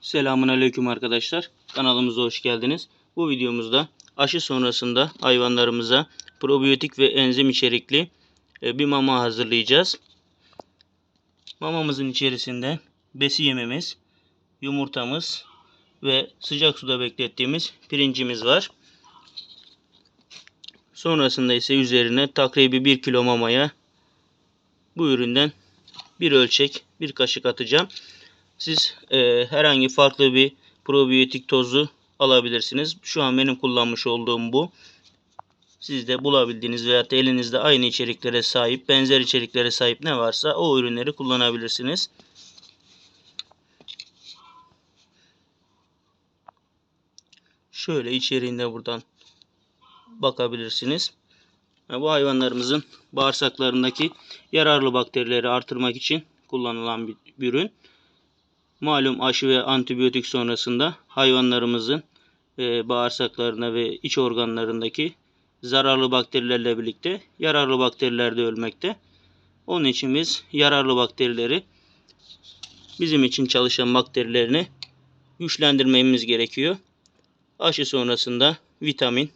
Selamun Aleyküm arkadaşlar. Kanalımıza hoş geldiniz. Bu videomuzda aşı sonrasında hayvanlarımıza probiyotik ve enzim içerikli e, bir mama hazırlayacağız. Mamamızın içerisinde besi yememiz, yumurtamız ve sıcak suda beklettiğimiz pirincimiz var. Sonrasında ise üzerine takribi 1 kilo mamaya bu üründen bir ölçek bir kaşık atacağım. Siz e, herhangi farklı bir probiyotik tozu alabilirsiniz. Şu an benim kullanmış olduğum bu. Siz de bulabildiğiniz veya elinizde aynı içeriklere sahip, benzer içeriklere sahip ne varsa o ürünleri kullanabilirsiniz. Şöyle içeriğinde buradan bakabilirsiniz. Bu hayvanlarımızın bağırsaklarındaki yararlı bakterileri artırmak için kullanılan bir ürün. Malum aşı ve antibiyotik sonrasında hayvanlarımızın e, bağırsaklarına ve iç organlarındaki zararlı bakterilerle birlikte yararlı bakteriler de ölmekte. Onun için biz yararlı bakterileri bizim için çalışan bakterilerini güçlendirmemiz gerekiyor. Aşı sonrasında vitamin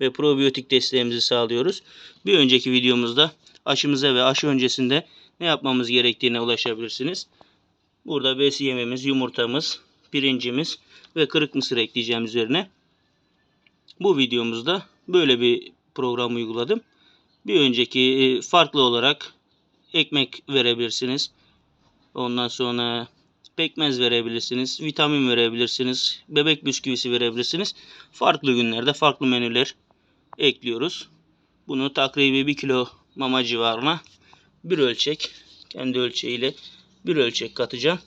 ve probiyotik desteğimizi sağlıyoruz. Bir önceki videomuzda aşımıza ve aşı öncesinde ne yapmamız gerektiğine ulaşabilirsiniz. Burada besi yememiz, yumurtamız, pirincimiz ve kırık mısır ekleyeceğim üzerine. Bu videomuzda böyle bir program uyguladım. Bir önceki e, farklı olarak ekmek verebilirsiniz. Ondan sonra pekmez verebilirsiniz, vitamin verebilirsiniz, bebek bisküvisi verebilirsiniz. Farklı günlerde farklı menüler ekliyoruz. Bunu takribi 1 kilo mama civarına bir ölçek kendi ölçeğiyle bir ölçek katacağım.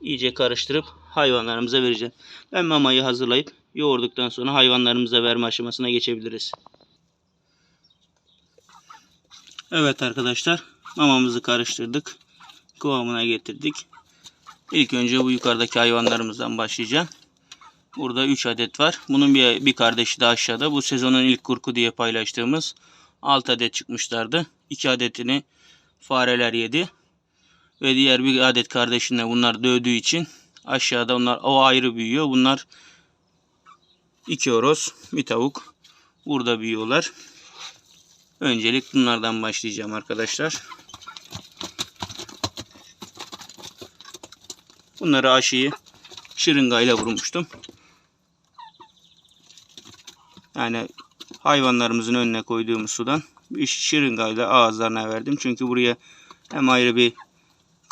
İyice karıştırıp hayvanlarımıza vereceğim. Ben mamayı hazırlayıp yoğurduktan sonra hayvanlarımıza verme aşamasına geçebiliriz. Evet arkadaşlar mamamızı karıştırdık. Kıvamına getirdik. İlk önce bu yukarıdaki hayvanlarımızdan başlayacağım. Burada 3 adet var. Bunun bir, bir kardeşi de aşağıda. Bu sezonun ilk kurku diye paylaştığımız 6 adet çıkmışlardı. 2 adetini fareler yedi. Ve diğer bir adet kardeşine bunlar dövdüğü için aşağıda onlar o ayrı büyüyor. Bunlar iki horoz, bir tavuk. Burada büyüyorlar. Öncelik bunlardan başlayacağım arkadaşlar. Bunları aşıyı şırıngayla vurmuştum. Yani hayvanlarımızın önüne koyduğumuz sudan bir şırıngayla ağızlarına verdim. Çünkü buraya hem ayrı bir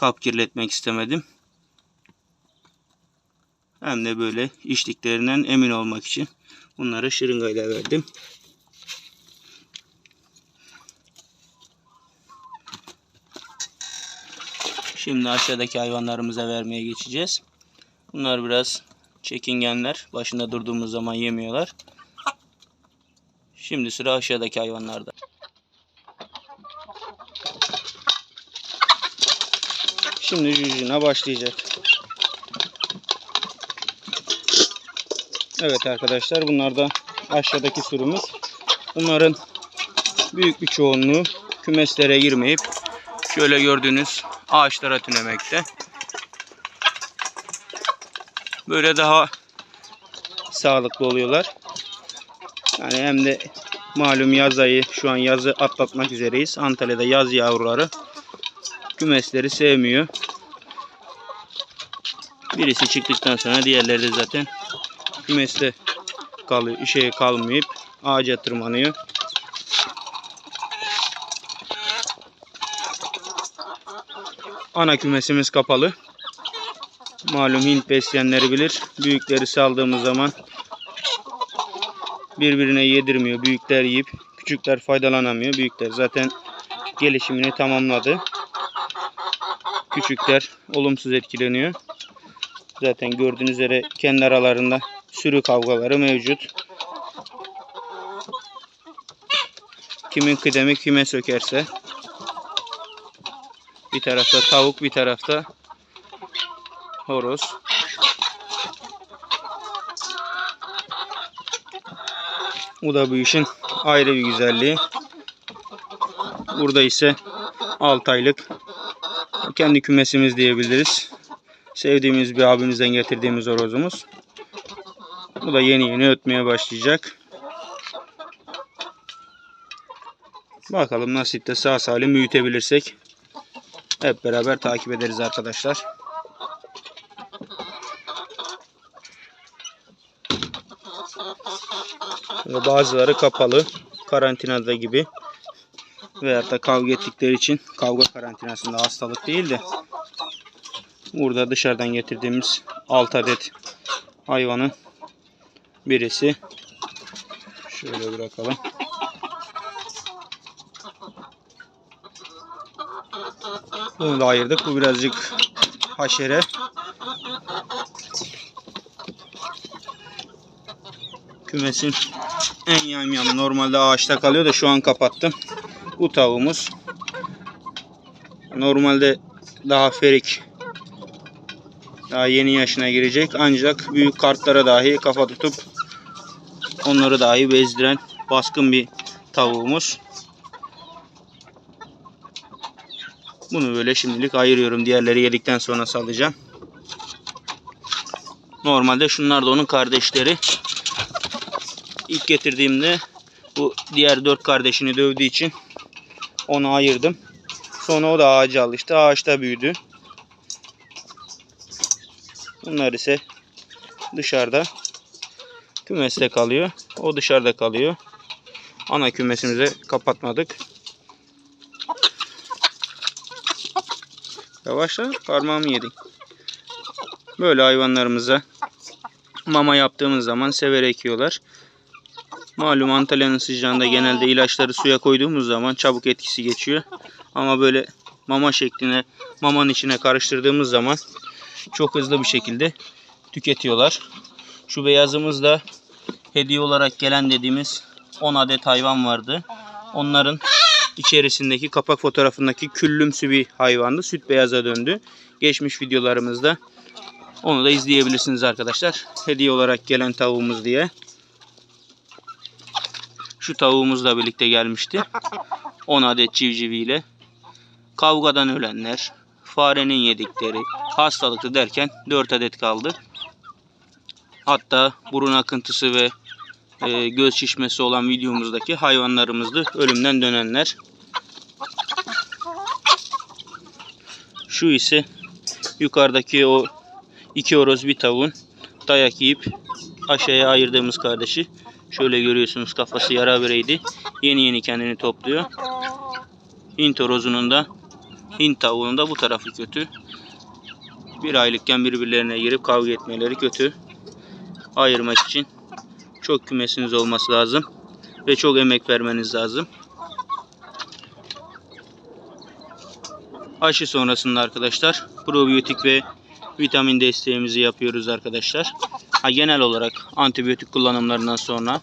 kap kirletmek istemedim. Hem de böyle içtiklerinden emin olmak için bunları şırıngayla verdim. Şimdi aşağıdaki hayvanlarımıza vermeye geçeceğiz. Bunlar biraz çekingenler. Başında durduğumuz zaman yemiyorlar. Şimdi sıra aşağıdaki hayvanlarda. Şimdi cücüğüne başlayacak. Evet arkadaşlar bunlar da aşağıdaki sürümüz. Bunların büyük bir çoğunluğu kümeslere girmeyip şöyle gördüğünüz ağaçlara tünemekte. Böyle daha sağlıklı oluyorlar. Yani hem de malum yaz ayı şu an yazı atlatmak üzereyiz. Antalya'da yaz yavruları kümesleri sevmiyor. Birisi çıktıktan sonra diğerleri zaten kümeste kalıyor, şey kalmayıp ağaca tırmanıyor. Ana kümesimiz kapalı. Malum Hint besleyenleri bilir. Büyükleri saldığımız zaman birbirine yedirmiyor. Büyükler yiyip küçükler faydalanamıyor. Büyükler zaten gelişimini tamamladı. Küçükler olumsuz etkileniyor. Zaten gördüğünüz üzere kendi aralarında sürü kavgaları mevcut. Kimin kıdemi kime sökerse. Bir tarafta tavuk bir tarafta horoz. Bu da bu işin ayrı bir güzelliği. Burada ise 6 aylık kendi kümesimiz diyebiliriz. Sevdiğimiz bir abimizden getirdiğimiz horozumuz. Bu da yeni yeni ötmeye başlayacak. Bakalım nasipte sağ salim büyütebilirsek hep beraber takip ederiz arkadaşlar. Bazıları kapalı. Karantinada gibi. Veyahut da kavga ettikleri için kavga karantinasında hastalık değil de burada dışarıdan getirdiğimiz 6 adet hayvanın birisi. Şöyle bırakalım. Bunu da ayırdık. Bu birazcık haşere. Kümesin en yamyamı. Normalde ağaçta kalıyor da şu an kapattım. Bu tavuğumuz. Normalde daha ferik. Daha yeni yaşına girecek. Ancak büyük kartlara dahi kafa tutup onları dahi bezdiren baskın bir tavuğumuz. Bunu böyle şimdilik ayırıyorum. Diğerleri yedikten sonra salacağım. Normalde şunlar da onun kardeşleri. İlk getirdiğimde bu diğer dört kardeşini dövdüğü için onu ayırdım. Sonra o da ağaca alıştı. Ağaçta büyüdü. Bunlar ise dışarıda kümeste kalıyor. O dışarıda kalıyor. Ana kümesimizi kapatmadık. Yavaşla parmağımı yedin. Böyle hayvanlarımıza mama yaptığımız zaman severek yiyorlar. Malum Antalya'nın sıcağında genelde ilaçları suya koyduğumuz zaman çabuk etkisi geçiyor. Ama böyle mama şekline mamanın içine karıştırdığımız zaman çok hızlı bir şekilde tüketiyorlar. Şu beyazımız da hediye olarak gelen dediğimiz 10 adet hayvan vardı. Onların içerisindeki kapak fotoğrafındaki küllümsü bir hayvandı. Süt beyaza döndü. Geçmiş videolarımızda onu da izleyebilirsiniz arkadaşlar. Hediye olarak gelen tavuğumuz diye. Şu tavuğumuzla birlikte gelmişti. 10 adet civciviyle. Kavgadan ölenler, farenin yedikleri, hastalıklı derken 4 adet kaldı. Hatta burun akıntısı ve e, göz şişmesi olan videomuzdaki hayvanlarımızdı. Ölümden dönenler. Şu ise yukarıdaki o iki horoz bir tavuğun dayak yiyip aşağıya ayırdığımız kardeşi. Şöyle görüyorsunuz kafası yara bireydi. Yeni yeni kendini topluyor. Hint horozunun da Hint tavuğunun da bu tarafı kötü. Bir aylıkken birbirlerine girip kavga etmeleri kötü. Ayırmak için çok kümesiniz olması lazım. Ve çok emek vermeniz lazım. Aşı sonrasında arkadaşlar probiyotik ve vitamin desteğimizi yapıyoruz arkadaşlar. Ha, genel olarak antibiyotik kullanımlarından sonra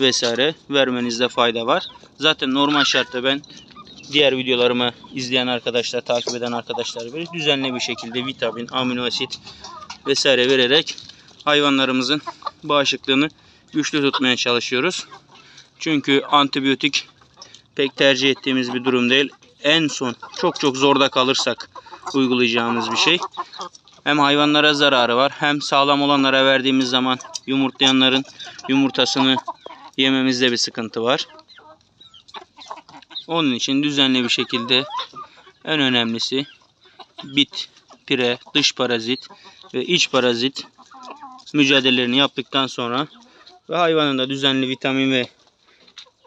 vesaire vermenizde fayda var. Zaten normal şartta ben diğer videolarımı izleyen arkadaşlar, takip eden arkadaşlar böyle düzenli bir şekilde vitamin, amino asit vesaire vererek hayvanlarımızın bağışıklığını güçlü tutmaya çalışıyoruz. Çünkü antibiyotik pek tercih ettiğimiz bir durum değil. En son çok çok zorda kalırsak uygulayacağımız bir şey. Hem hayvanlara zararı var hem sağlam olanlara verdiğimiz zaman yumurtlayanların yumurtasını yememizde bir sıkıntı var. Onun için düzenli bir şekilde en önemlisi bit, pire, dış parazit ve iç parazit mücadelelerini yaptıktan sonra ve hayvanın da düzenli vitamin ve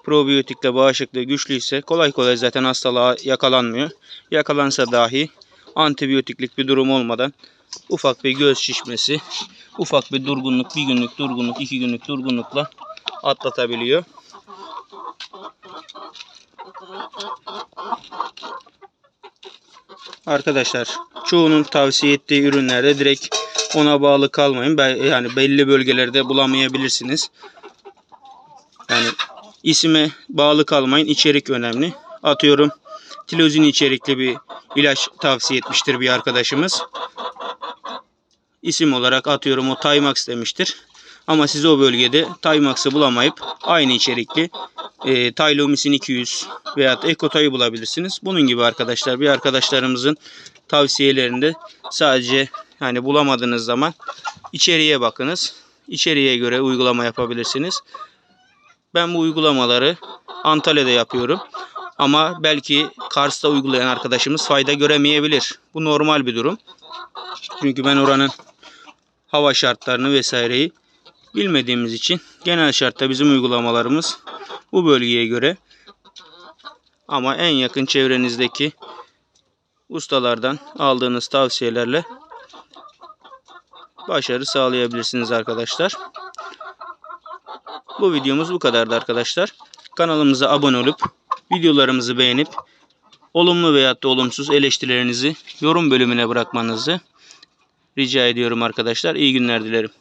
probiyotikle bağışıklığı güçlüyse kolay kolay zaten hastalığa yakalanmıyor. Yakalansa dahi antibiyotiklik bir durum olmadan ufak bir göz şişmesi, ufak bir durgunluk, bir günlük durgunluk, iki günlük durgunlukla atlatabiliyor. Arkadaşlar çoğunun tavsiye ettiği ürünlerde direkt ona bağlı kalmayın. Yani belli bölgelerde bulamayabilirsiniz. Yani isime bağlı kalmayın. İçerik önemli. Atıyorum tilozin içerikli bir ilaç tavsiye etmiştir bir arkadaşımız. İsim olarak atıyorum o Timax demiştir. Ama siz o bölgede Timax'ı bulamayıp aynı içerikli e, Tylomisin 200 veya Ekota'yı bulabilirsiniz. Bunun gibi arkadaşlar bir arkadaşlarımızın tavsiyelerinde sadece Yani bulamadığınız zaman içeriye bakınız. İçeriye göre uygulama yapabilirsiniz. Ben bu uygulamaları Antalya'da yapıyorum. Ama belki Kars'ta uygulayan arkadaşımız fayda göremeyebilir. Bu normal bir durum. Çünkü ben oranın hava şartlarını vesaireyi bilmediğimiz için genel şartta bizim uygulamalarımız bu bölgeye göre ama en yakın çevrenizdeki ustalardan aldığınız tavsiyelerle başarı sağlayabilirsiniz arkadaşlar. Bu videomuz bu kadardı arkadaşlar. Kanalımıza abone olup videolarımızı beğenip olumlu veyahut da olumsuz eleştirilerinizi yorum bölümüne bırakmanızı rica ediyorum arkadaşlar. İyi günler dilerim.